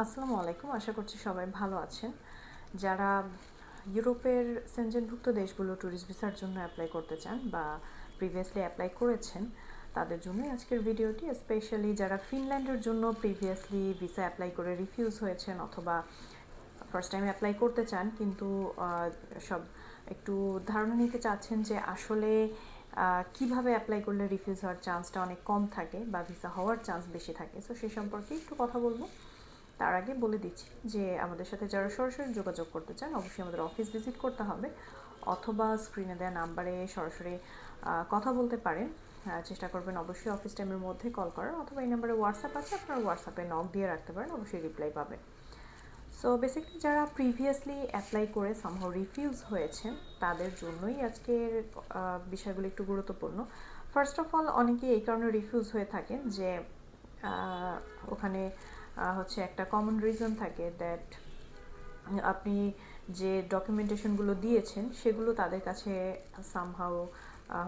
আসসালামু আলাইকুম, আশা করছি সবাই ভালো আছেন। যারা ইউরোপের সেনজেনভুক্ত দেশগুলো ট্যুরিস্ট ভিসার জন্য অ্যাপ্লাই করতে চান বা প্রিভিয়াসলি অ্যাপ্লাই করেছেন, তাদের জন্যই আজকের ভিডিওটি। স্পেশালি যারা ফিনল্যান্ডের জন্য প্রিভিয়াসলি ভিসা অ্যাপ্লাই করে রিফিউজ হয়েছেন অথবা ফার্স্ট টাইম অ্যাপ্লাই করতে চান, কিন্তু সব একটু ধারণা নিতে চাচ্ছেন যে আসলে কীভাবে অ্যাপ্লাই করলে রিফিউজ হওয়ার চান্সটা অনেক কম থাকে বা ভিসা হওয়ার চান্স বেশি থাকে। সো সে সম্পর্কে একটু কথা বলব। তার আগে বলে দিচ্ছি যে আমাদের সাথে যারা সরাসরি যোগাযোগ করতে চান, অবশ্যই আমাদের অফিস ভিজিট করতে হবে অথবা স্ক্রিনে দেওয়া নাম্বারে সরাসরি কথা বলতে পারেন। চেষ্টা করবেন অবশ্যই অফিস টাইমের মধ্যে কল করার অথবা এই নাম্বারে হোয়াটসঅ্যাপ আছে, আপনারা হোয়াটসঅ্যাপে নক দিয়ে রাখতে পারেন, অবশ্যই রিপ্লাই পাবেন। সো বেসিক্যালি যারা প্রিভিয়াসলি অ্যাপ্লাই করে সামহাও রিফিউজ হয়েছেন, তাদের জন্যই আজকের বিষয়গুলো একটু গুরুত্বপূর্ণ। ফার্স্ট অফ অল অনেকেই এই কারণে রিফিউজ হয়ে থাকেন যে ওখানে হচ্ছে একটা কমন রিজন থাকে দ্যাট আপনি যে ডকুমেন্টেশনগুলো দিয়েছেন, সেগুলো তাদের কাছে সামহাও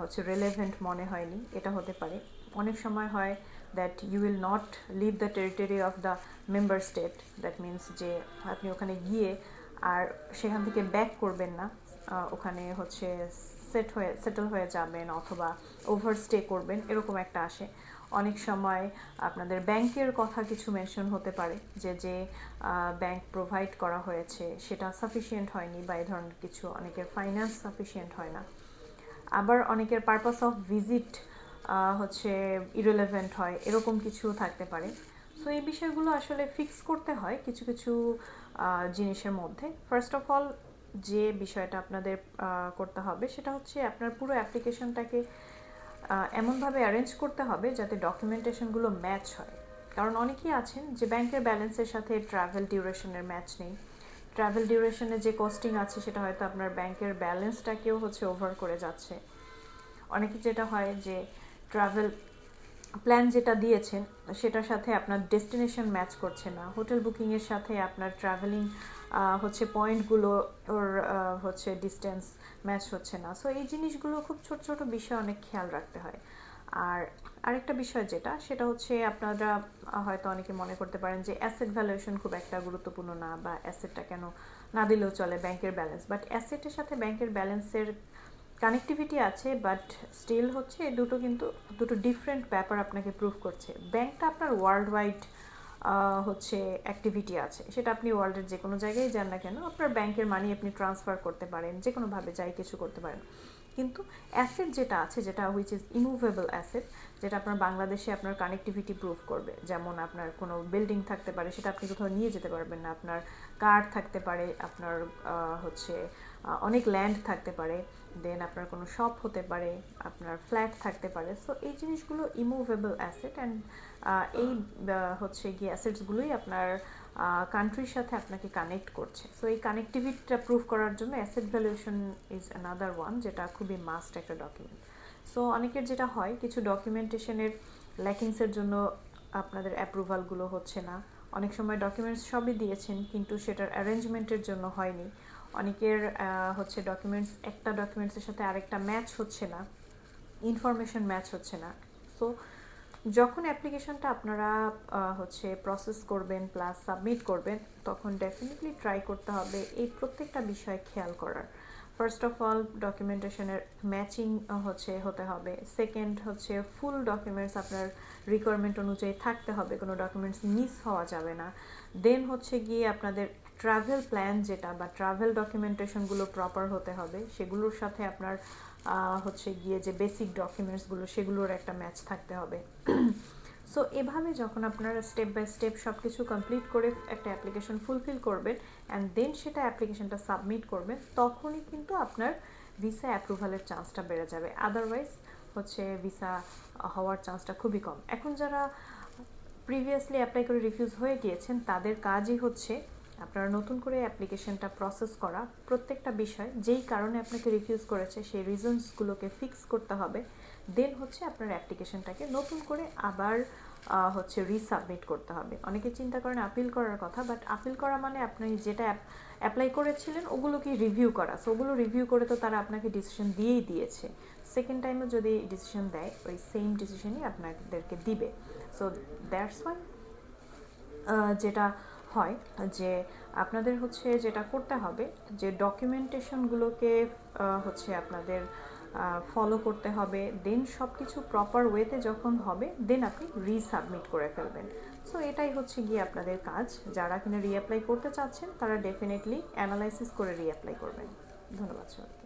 হচ্ছে রেলেভেন্ট মনে হয়নি। এটা হতে পারে। অনেক সময় হয় that you will not leave the territory of the member state that means যে আপনি ওখানে গিয়ে আর সেখান থেকে ব্যাক করবেন না। ওখানে হচ্ছে সেট হয়ে সেটেল হয়ে যাবেন অথবা ওভার স্টে করবেন। এরকম একটা আসে। অনেক সময় আপনাদের ব্যাংকের কথা কিছু মেনশন হতে পারে, যে যে ব্যাংক প্রোভাইড করা হয়েছে, সেটা সাফিসিয়েন্ট হয়নি বা এই ধরনের কিছু অনেকের ফাইন্যান্স সাফিসিয়েন্ট হয় না। আবার অনেকের পারপাস অফ ভিজিট হচ্ছে ইরেলেভেন্ট হয়, এরকম কিছু থাকতে পারে। সো এই বিষয়গুলো আসলে ফিক্স করতে হয় কিছু কিছু জিনিসের মধ্যে। ফার্স্ট অফ অল যে বিষয়টা আপনাদের করতে হবে, সেটা হচ্ছে আপনার পুরো অ্যাপ্লিকেশনটাকে এমনভাবে অ্যারেঞ্জ করতে হবে যাতে ডকুমেন্টেশনগুলো ম্যাচ হয়। কারণ অনেকেই আছেন যে ব্যাংকের ব্যালেন্সের সাথে ট্রাভেল ডিউরেশনের ম্যাচ নেই। ট্রাভেল ডিউরেশনের যে কস্টিং আছে, সেটা হয়তো আপনার ব্যাংকের ব্যালেন্সটাকেও হচ্ছে ওভার করে যাচ্ছে। অনেকে যেটা হয় যে ট্রাভেল প্ল্যান যেটা দিয়েছেন সেটার সাথে আপনার ডেস্টিনেশন ম্যাচ করছে না। হোটেল বুকিংয়ের সাথে আপনার ট্রাভেলিং হচ্ছে পয়েন্টগুলো ওর হচ্ছে ডিস্টেন্স ম্যাচ হচ্ছে না। সো এই জিনিসগুলো খুব ছোট ছোট বিষয় অনেক খেয়াল রাখতে হয়। আর আরেকটা বিষয় যেটা, সেটা হচ্ছে আপনারা হয়তো অনেকে মনে করতে পারেন যে অ্যাসেট ভ্যালুয়েশন খুব একটা গুরুত্বপূর্ণ না, বা অ্যাসেটটা কেন না দিলেও চলে ব্যাংকের ব্যালেন্স বাট অ্যাসেটের সাথে ব্যাংকের ব্যালেন্সের কানেক্টিভিটি আছে বাট স্টিল হচ্ছে দুটো কিন্তু, দুটো ডিফারেন্ট ব্যাপার আপনাকে প্রুভ করছে। ব্যাংকটা আপনার ওয়ার্ল্ড ওয়াইড হচ্ছে অ্যাক্টিভিটি আছে। সেটা আপনি ওয়ার্ল্ডের যে কোনো জায়গায় যান না কেন, আপনার ব্যাংকের মানি আপনি ট্রান্সফার করতে পারেন যে কোনোভাবে যাই কিছু করতে পারেন। কিন্তু অ্যাসেট যেটা আছে, যেটা হুইচ ইজ ইমুভেবল অ্যাসেট যেটা আপনার বাংলাদেশে আপনার কানেক্টিভিটি প্রুভ করবে। যেমন আপনার কোনো বিল্ডিং থাকতে পারে, সেটা আপনি কোথাও নিয়ে যেতে পারবেন না। আপনার কার থাকতে পারে, আপনার হচ্ছে অনেক ল্যান্ড থাকতে পারে। দেন আপনার কোনো শপ হতে পারে, আপনার ফ্ল্যাট থাকতে পারে। সো এই জিনিসগুলো ইমুভেবল অ্যাসেট অ্যান্ড এই হচ্ছে গিয়ে অ্যাসেটসগুলোই আপনার কান্ট্রির সাথে আপনাকে কানেক্ট করছে। সো এই কানেক্টিভিটিটা প্রুভ করার জন্য asset valuation is another one যেটা খুবই মাস্ট একটা ডকুমেন্ট সো অনেকের যেটা হয়, কিছু ডকুমেন্টেশনের ল্যাকিংসের জন্য আপনাদের অ্যাপ্রুভালগুলো হচ্ছে না। অনেক সময় ডকুমেন্টস সবই দিয়েছেন, কিন্তু সেটার অ্যারেঞ্জমেন্টের জন্য হয়নি। অনেকের হচ্ছে ডকুমেন্টস একটা ডকুমেন্টসের সাথে আরেকটা ম্যাচ হচ্ছে না। ইনফরমেশন ম্যাচ হচ্ছে না। সো যখন অ্যাপ্লিকেশনটা আপনারা হচ্ছে প্রসেস করবেন প্লাস সাবমিট করবেন, তখন ডেফিনেটলি ট্রাই করতে হবে এই প্রত্যেকটা বিষয় খেয়াল করার। ফার্স্ট অফ অল ডকুমেন্টেশনের ম্যাচিং হচ্ছে হতে হবে। সেকেন্ড হচ্ছে ফুল ডকুমেন্টস আপনার রিকোয়ারমেন্ট অনুযায়ী থাকতে হবে, কোনো ডকুমেন্টস মিস হওয়া যাবে না। দেন হচ্ছে গিয়ে আপনাদের ট্রাভেল প্ল্যান যেটা বা ট্রাভেল ডকুমেন্টেশনগুলো প্রপার হতে হবে, সেগুলোর সাথে আপনার হচ্ছে গিয়ে যে বেসিক ডকুমেন্টসগুলো সেগুলোর একটা ম্যাচ থাকতে হবে। সো এভাবে যখন আপনারা স্টেপ বাই স্টেপ সব কিছু কমপ্লিট করে একটা অ্যাপ্লিকেশন ফুলফিল করবেন অ্যান্ড দেন সেটা অ্যাপ্লিকেশনটা সাবমিট করবেন, তখনই কিন্তু আপনার ভিসা অ্যাপ্রুভালের চান্সটা বেড়ে যাবে। আদারওয়াইজ হচ্ছে ভিসা হওয়ার চান্সটা খুবই কম। এখন যারা প্রিভিয়াসলি অ্যাপ্লাই করে রিফিউজ হয়ে গিয়েছেন, তাদের কাজই হচ্ছে আপনারা নতুন করে অ্যাপ্লিকেশনটা প্রসেস করা প্রত্যেকটা বিষয়, যেই কারণে আপনাকে রিফিউজ করেছে, সেই রিজনসগুলোকে ফিক্স করতে হবে। দেন হচ্ছে আপনার অ্যাপ্লিকেশনটাকে নতুন করে আবার হচ্ছে রিসাবমিট করতে হবে। অনেকে চিন্তা করেন আপিল করার কথা বাট আপিল করা মানে আপনি যেটা অ্যাপ্লাই করেছিলেন ওগুলোকে রিভিউ করা। সো ওগুলো রিভিউ করে তো তারা আপনাকে ডিসিশন দিয়েই দিয়েছে। সেকেন্ড টাইমে যদি ডিসিশন দেয়, ওই সেম ডিসিশনই আপনাদেরকে দিবে। সো দ্যাটস ওয়াই যেটা হয় যে আপনাদের হচ্ছে যেটা করতে হবে, যে ডকুমেন্টেশনগুলোকে হচ্ছে আপনাদের ফলো করতে হবে দেন সব কিছু প্রপার ওয়েতে যখন হবে দেন আপনি রিসাবমিট করে ফেলবেন। সো এটাই হচ্ছে গিয়ে আপনাদের কাজ। যারা কিনা রিঅ্যাপ্লাই করতে চাচ্ছেন, তারা ডেফিনেটলি অ্যানালাইসিস করে রিঅ্যাপ্লাই করবেন। ধন্যবাদ সবাই